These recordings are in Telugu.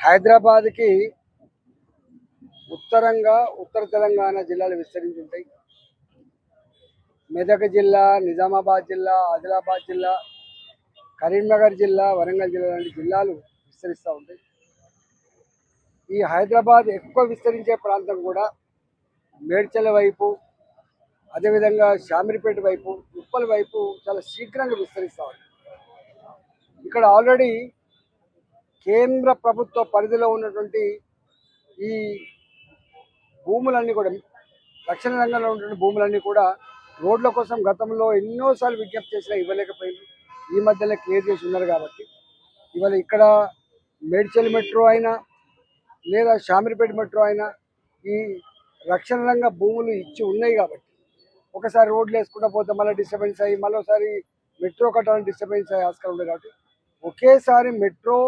హైదరాబాద్కి ఉత్తరంగా ఉత్తర తెలంగాణ జిల్లాలు విస్తరించి ఉంటాయి మెదక్ జిల్లా నిజామాబాద్ జిల్లా ఆదిలాబాద్ జిల్లా కరీంనగర్ జిల్లా వరంగల్ జిల్లా లాంటి జిల్లాలు విస్తరిస్తూ ఉంటాయి. ఈ హైదరాబాద్ ఎక్కువ విస్తరించే ప్రాంతం కూడా మేడ్చల వైపు అదేవిధంగా శామిరిపేట వైపు ఉప్పల వైపు చాలా శీఘ్రంగా విస్తరిస్తూ ఉంది ఇక్కడ ఆల్రెడీ కేంద్ర ప్రభుత్వ పరిధిలో ఉన్నటువంటి ఈ భూములన్నీ కూడా రక్షణ రంగంలో ఉన్నటువంటి భూములన్నీ కూడా రోడ్ల కోసం గతంలో ఎన్నోసార్లు విజ్ఞప్తి చేసినా ఇవ్వలేకపోయింది ఈ మధ్యలో క్లియర్ చేసి ఉన్నారు కాబట్టి. ఇవాళ ఇక్కడ మేడ్చల్ మెట్రో అయినా లేదా షామిరిపేట మెట్రో అయినా ఈ రక్షణ రంగ భూములు ఇచ్చి ఉన్నాయి కాబట్టి. ఒకసారి రోడ్లు వేసుకుంటూ పోతే మళ్ళీ డిస్టర్బెన్స్ అయ్యి మళ్ళీ ఒకసారి మెట్రో కట్టాలని డిస్టర్బెన్స్ అయ్యే ఆస్కారం ఉంది కాబట్టి ఒకేసారి మెట్రో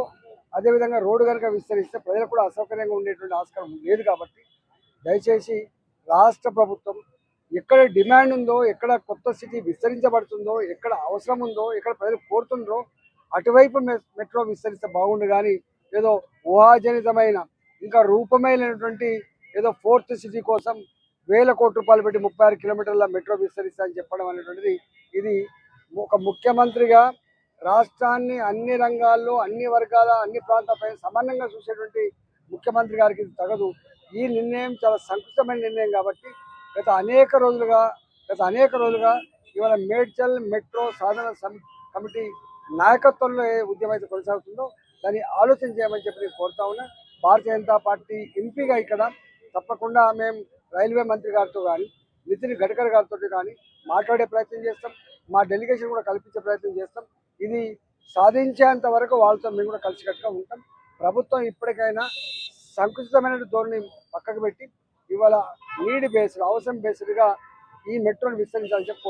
అదేవిధంగా రోడ్డు కనుక విస్తరిస్తే ప్రజలకు కూడా అసౌకర్యంగా ఉండేటువంటి ఆస్కారం లేదు కాబట్టి దయచేసి రాష్ట్ర ప్రభుత్వం ఎక్కడ డిమాండ్ ఉందో ఎక్కడ కొత్త సిటీ విస్తరించబడుతుందో ఎక్కడ అవసరం ఉందో ఎక్కడ ప్రజలు కోరుతుండ్రో అటువైపు మెట్రో విస్తరిస్తే బాగుండు కానీ ఏదో ఊహాజనితమైన ఇంకా రూపమైనటువంటి ఏదో ఫోర్త్ సిటీ కోసం వేల కోట్ల రూపాయలు పెట్టి ముప్పై ఆరు కిలోమీటర్ల మెట్రో విస్తరిస్తా అని చెప్పడం అనేటువంటిది ఇది ఒక ముఖ్యమంత్రిగా రాష్ట్రాన్ని అన్ని రంగాల్లో అన్ని వర్గాల అన్ని ప్రాంతాలపై సమానంగా చూసేటువంటి ముఖ్యమంత్రి గారికి ఇది తగదు. ఈ నిర్ణయం చాలా సంకుచితమైన నిర్ణయం కాబట్టి గత అనేక రోజులుగా గత అనేక రోజులుగా ఇవాళ మేడ్చల్ మెట్రో సాధన కమిటీ నాయకత్వంలో ఏ ఉద్యమం అయితే కొనసాగుతుందో దాన్ని ఆలోచన చేయమని చెప్పి నేను కోరుతా ఉన్నా. భారతీయ జనతా పార్టీ ఎంపీగా ఇక్కడ తప్పకుండా మేము రైల్వే మంత్రి గారితో కానీ నితిన్ గడ్కరీ గారితో కానీ మాట్లాడే ప్రయత్నం చేస్తాం. మా డెలిగేషన్ కూడా కల్పించే ప్రయత్నం చేస్తాం. ఇది సాధించేంత వరకు వాళ్ళతో మేము కూడా కలిసికట్టుగా ఉంటాం. ప్రభుత్వం ఇప్పటికైనా సంకుచితమైన ధోరణి పక్కకు పెట్టి ఇవాళ నీడ్ బేస్డ్ అవసరం బేస్డ్గా ఈ మెట్రోని విస్తరించాలని చెప్పి